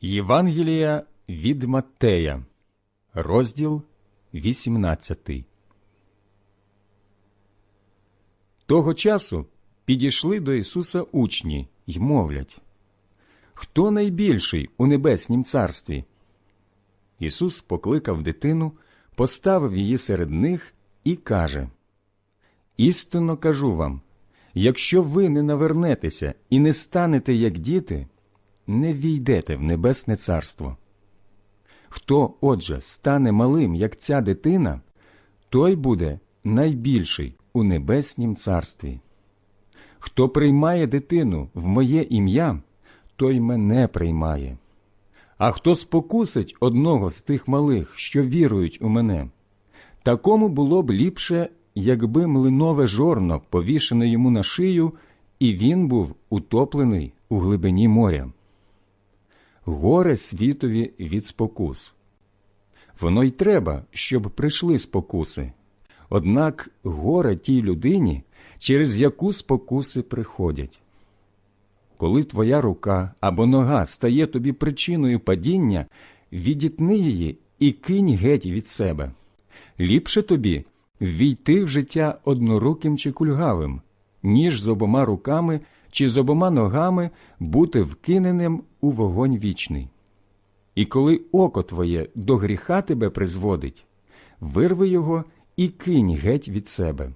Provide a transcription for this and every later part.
Євангелія від Маттея, розділ 18. Того часу підійшли до Ісуса учні й мовлять Хто найбільший у небеснім царстві? Ісус покликав дитину, поставив її серед них і каже Істинно кажу вам, якщо ви не навернетеся і не станете як діти, не війдете в небесне царство. Хто, отже, стане малим, як ця дитина, той буде найбільший у небеснім царстві. Хто приймає дитину в моє ім'я, той мене приймає. А хто спокусить одного з тих малих, що вірують у мене, такому було б ліпше, якби млинове жорно повішене йому на шию, і він був утоплений у глибині моря. Горе світові від спокус. Воно й треба, щоб прийшли спокуси. Однак горе тій людині, через яку спокуси приходять. Коли твоя рука або нога стає тобі причиною падіння, відітни її і кинь геть від себе. Ліпше тобі ввійти в життя одноруким чи кульгавим, ніж з обома руками чи з обома ногами бути вкиненим у вогонь вічний. І коли око твоє до гріха тебе призводить, вирви його і кинь геть від себе.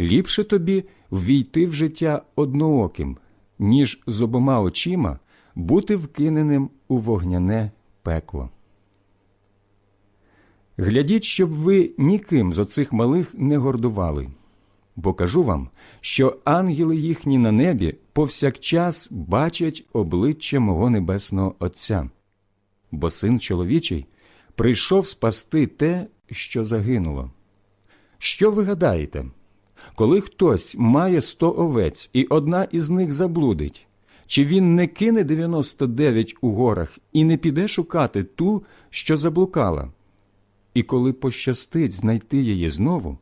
Ліпше тобі ввійти в життя однооким, ніж з обома очима бути вкиненим у вогняне пекло. Глядіть, щоб ви ніким з оцих малих не гордували, бо кажу вам, що ангели їхні на небі повсякчас бачать обличчя мого небесного Отця, бо син чоловічий прийшов спасти те, що загинуло. Що ви гадаєте? Коли хтось має сто овець, і одна із них заблудить, чи він не кине 99 у горах і не піде шукати ту, що заблукала? І коли пощастить знайти її знову,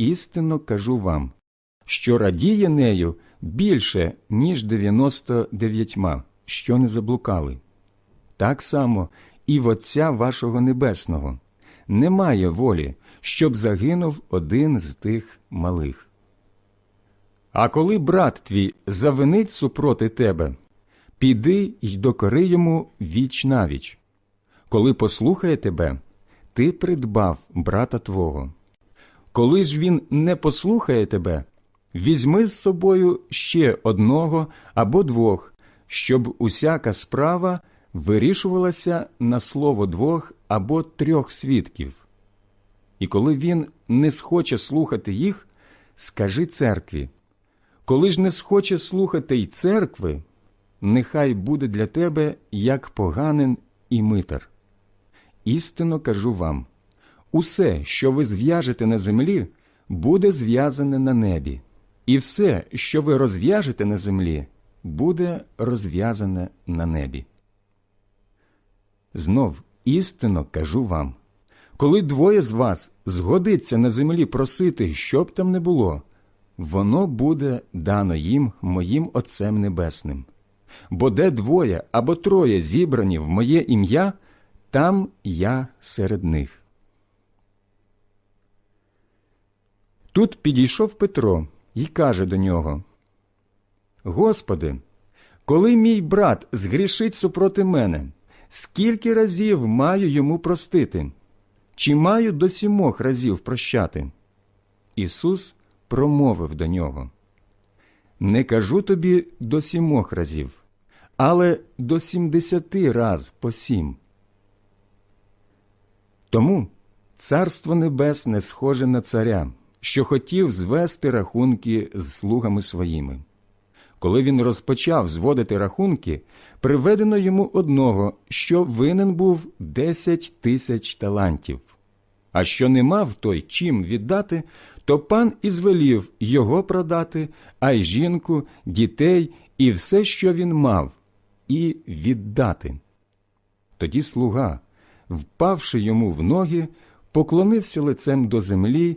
істинно кажу вам, що радіє нею більше, ніж 99, що не заблукали. Так само і в Отця вашого Небесного немає волі, щоб загинув один з тих малих. А коли брат твій завинить супроти тебе, піди й докори йому віч навіч. Коли послухає тебе, ти придбав брата твого. Коли ж він не послухає тебе, візьми з собою ще одного або двох, щоб усяка справа вирішувалася на слово двох або трьох свідків. І коли він не схоче слухати їх, скажи церкві. Коли ж не схоче слухати й церкви, нехай буде для тебе як поганин і митар. Істинно кажу вам усе, що ви зв'яжете на землі, буде зв'язане на небі, і все, що ви розв'яжете на землі, буде розв'язане на небі. Знов істинно кажу вам коли двоє з вас згодиться на землі просити, що б там не було, воно буде дано їм моїм Отцем Небесним. Бо де двоє або троє зібрані в моє ім'я, там я серед них. Тут підійшов Петро і каже до нього Господи, коли мій брат згрішить супроти мене, скільки разів маю йому простити? Чи маю до сімох разів прощати? Ісус промовив до нього Не кажу тобі до сімох разів, але до сімдесяти раз по сім. Тому Царство Небесне схоже на царя, що хотів звести рахунки з слугами своїми. Коли він розпочав зводити рахунки, приведено йому одного, що винен був десять тисяч талантів. А що не мав той чим віддати, то пан і звелів його продати, а й жінку, дітей і все, що він мав, і віддати. Тоді слуга, впавши йому в ноги, поклонився лицем до землі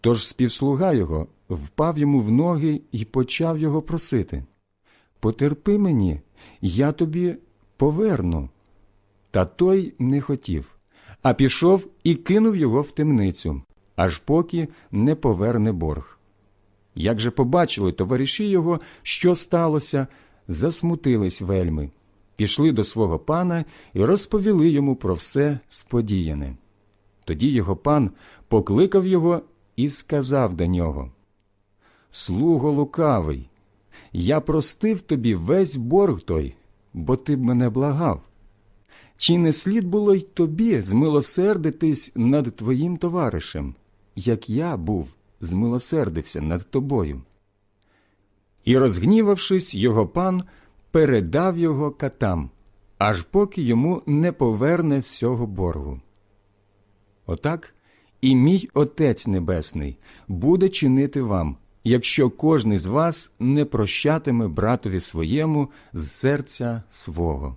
Тож співслуга його впав йому в ноги і почав його просити Потерпи мені, я тобі поверну. Та той не хотів, а пішов і кинув його в темницю, аж поки не поверне борг. Як же побачили товариші його, що сталося, засмутились вельми, пішли до свого пана і розповіли йому про все сподіяне. Тоді його пан покликав його і сказав до нього Слуго лукавий, я простив тобі весь борг той, бо ти б мене благав. Чи не слід було й тобі змилосердитись над твоїм товаришем, як я був, змилосердився над тобою? І, розгнівавшись, його пан передав його катам, аж поки йому не поверне всього боргу. Отак і мій Отець Небесний буде чинити вам, якщо кожний з вас не прощатиме братові своєму з серця свого.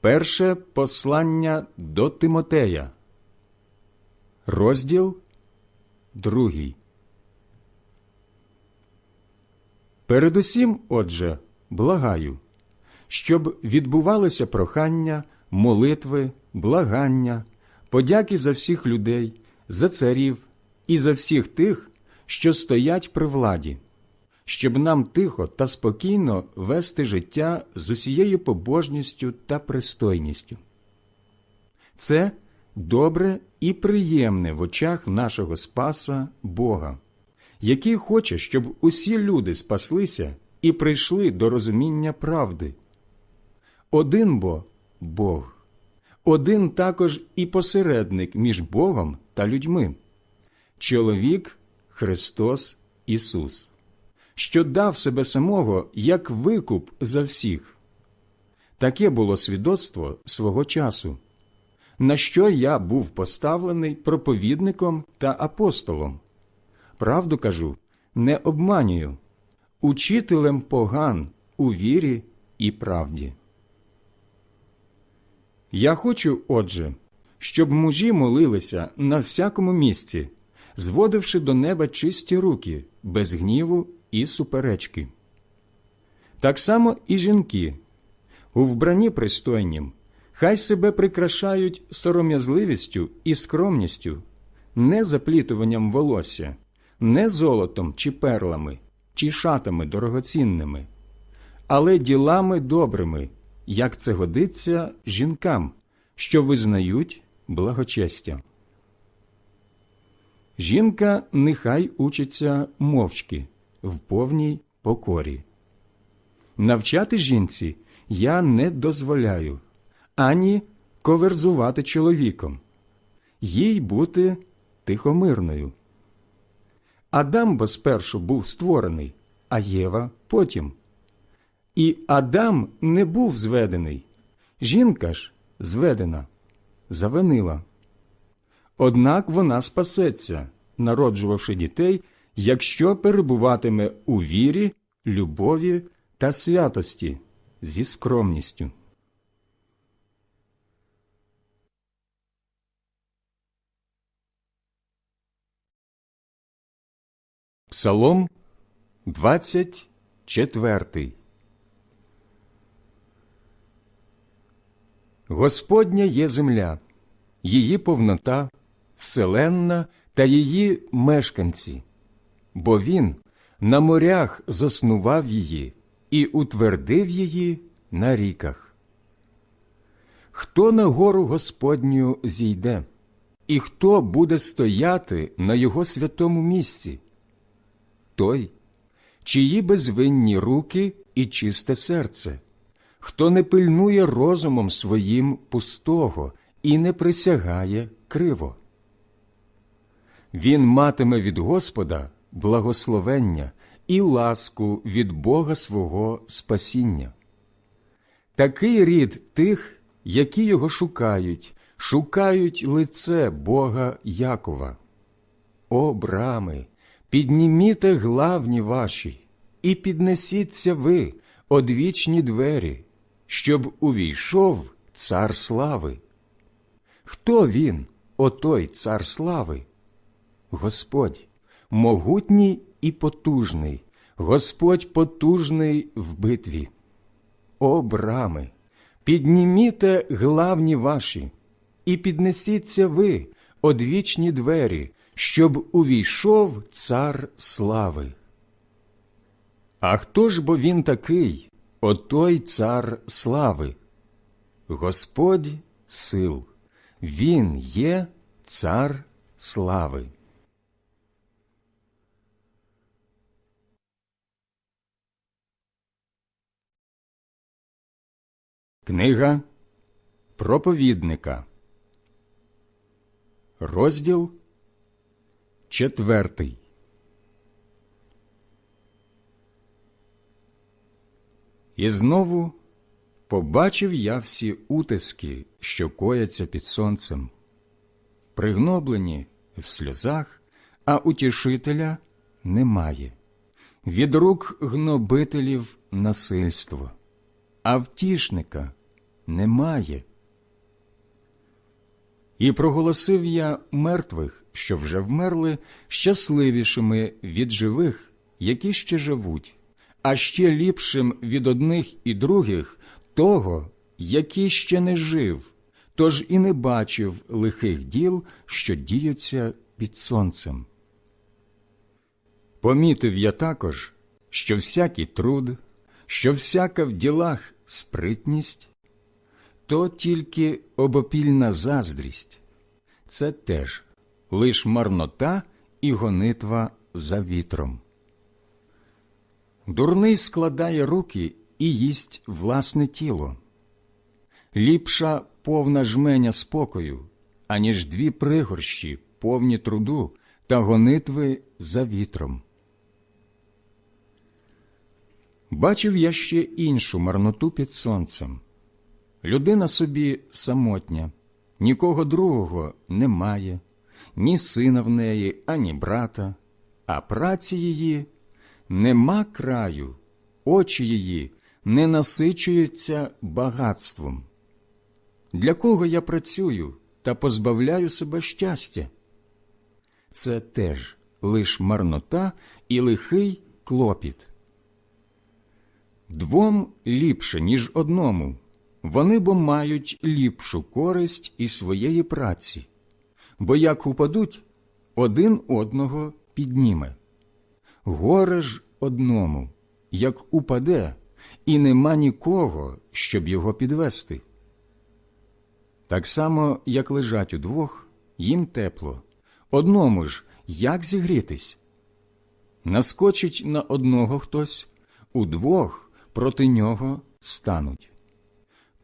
Перше послання до Тимотея, розділ другий. Передусім, отже, благаю, щоб відбувалися прохання, молитви, благання, подяки за всіх людей, за царів і за всіх тих, що стоять при владі, щоб нам тихо та спокійно вести життя з усією побожністю та пристойністю. Це добре і приємне в очах нашого Спаса Бога, який хоче, щоб усі люди спаслися і прийшли до розуміння правди. Один бо Бог, один також і посередник між Богом та людьми, чоловік Христос Ісус, що дав себе самого як викуп за всіх. Таке було свідоцтво свого часу, на що я був поставлений проповідником та апостолом. Правду кажу, не обманюю, учителем поган у вірі і правді. Я хочу, отже, щоб мужі молилися на всякому місці, зводивши до неба чисті руки, без гніву і суперечки. Так само і жінки, у вбранні пристойнім, хай себе прикрашають сором'язливістю і скромністю, не заплітуванням волосся, не золотом чи перлами, чи шатами дорогоцінними, але ділами добрими як це годиться жінкам, що визнають благочестя. Жінка нехай учиться мовчки в повній покорі. Навчати жінці я не дозволяю ані коверзувати чоловіком, їй бути тихомирною. Адам бо спершу був створений, а Єва потім. І Адам не був зведений, жінка ж зведена, завинила. Однак вона спасеться, народжувавши дітей, якщо перебуватиме у вірі, любові та святості зі скромністю. Псалом 24 Господня є земля, її повнота, вселенна та її мешканці, бо Він на морях заснував її і утвердив її на ріках. Хто на гору Господню зійде, і хто буде стояти на його святому місці? Той, чиї безвинні руки і чисте серце хто не пильнує розумом своїм пустого і не присягає криво. він матиме від Господа благословення і ласку від Бога свого спасіння. Такий рід тих, які його шукають, шукають лице Бога Якова. О, брами, підніміте главні ваші, і піднесіться ви, одвічні двері, щоб увійшов цар слави. Хто він, отой цар слави? Господь, могутній і потужний, Господь потужний в битві. О, брами, підніміте главні ваші, і піднесіться ви, одвічні двері, щоб увійшов цар слави. А хто ж бо він такий, отой цар слави? Господь сил, Він є цар слави. Книга проповідника, розділ четвертий. І знову побачив я всі утиски, що кояться під сонцем, пригноблені в сльозах, а утішителя немає, від рук гнобителів насильство, а втішника немає. І проголосив я мертвих, що вже вмерли, щасливішими від живих, які ще живуть, а ще ліпшим від одних і других того, який ще не жив, тож і не бачив лихих діл, що діються під сонцем. Помітив я також, що всякий труд, що всяка в ділах спритність, то тільки обопільна заздрість, це теж лиш марнота і гонитва за вітром. Дурний складає руки і їсть власне тіло. Ліпша повна жменя спокою, аніж дві пригорщі, повні труду та гонитви за вітром. Бачив я ще іншу марноту під сонцем. Людина собі самотня, нікого другого немає, ні сина в неї, ані брата, а праці її нема краю, очі її не насичуються багатством. Для кого я працюю та позбавляю себе щастя? Це теж лиш марнота і лихий клопіт. Двом ліпше, ніж одному, вони бо мають ліпшу користь із своєї праці, бо як упадуть, один одного підніме. Горе ж одному, як упаде, і нема нікого, щоб його підвести. Так само, як лежать удвох, їм тепло, одному ж як зігрітись? Наскочить на одного хтось, удвох проти нього стануть.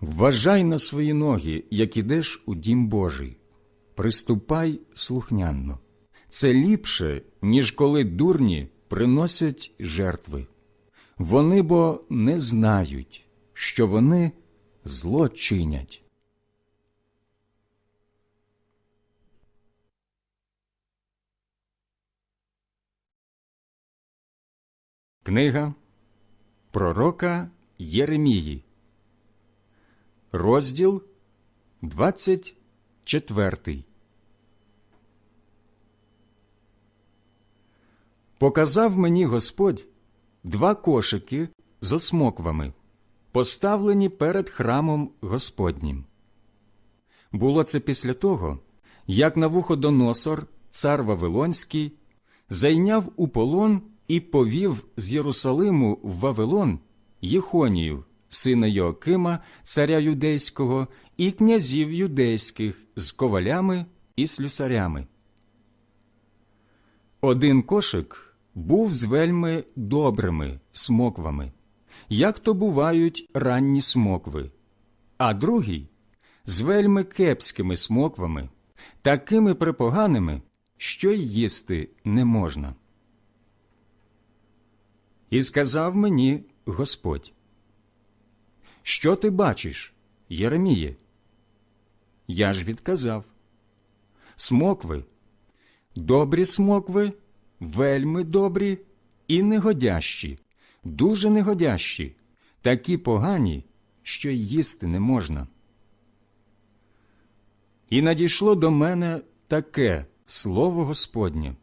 Вважай на свої ноги, як ідеш у дім Божий, приступай слухнянно. Це ліпше, ніж коли дурні приносять жертви. Вони бо не знають, що вони зло чинять. Книга Пророка Єремії, розділ 24. Показав мені Господь два кошики з осмоквами, поставлені перед храмом Господнім. Було це після того, як Навуходоносор, цар Вавилонський, зайняв у полон і повів з Єрусалиму в Вавилон Єхонію, сина Йоакима, царя юдейського, і князів юдейських з ковалями і слюсарями. Один кошик був з вельми добрими смоквами, як то бувають ранні смокви, а другий з вельми кепськими смоквами, такими припоганими, що й їсти не можна. І сказав мені Господь, що ти бачиш, Єреміє? Я ж відказав Смокви, добрі смокви, вельми добрі і негодящі, дуже негодящі, такі погані, що й їсти не можна. І надійшло до мене таке слово Господнє.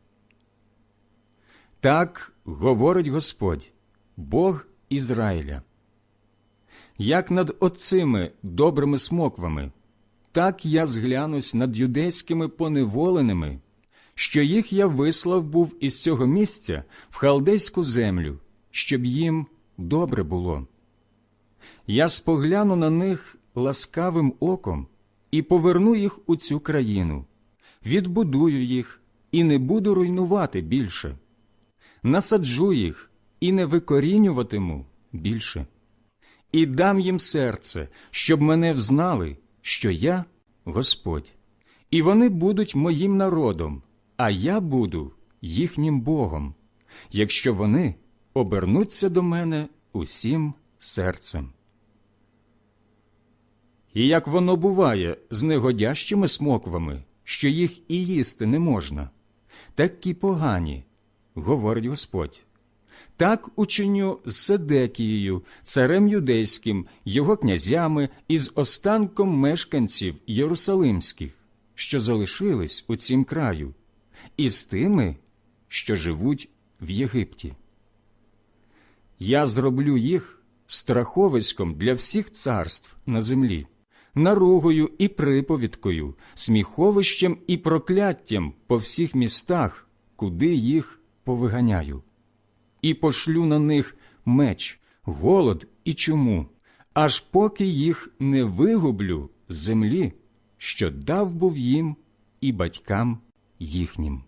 Так говорить Господь, Бог Ізраїля. Як над оцими добрими смоквами, так я зглянусь над юдейськими поневоленими, що їх я вислав був із цього місця в халдейську землю, щоб їм добре було. Я спогляну на них ласкавим оком і поверну їх у цю країну, відбудую їх і не буду руйнувати більше, насаджу їх і не викорінюватиму більше, і дам їм серце, щоб мене взнали, що я Господь, і вони будуть моїм народом, а я буду їхнім Богом, якщо вони обернуться до мене усім серцем. І як воно буває з негодящими смоквами, що їх і їсти не можна, такі погані, говорить Господь. Так учиню з Седекією, царем юдейським, його князями і з останком мешканців Єрусалимських, що залишились у цім краю, і з тими, що живуть в Єгипті. Я зроблю їх страховиськом для всіх царств на землі, наругою і приповідкою, сміховищем і прокляттям по всіх містах, куди їх повиганяю і пошлю на них меч, голод і чуму, аж поки їх не вигублю з землі, що дав був їм і батькам їхнім.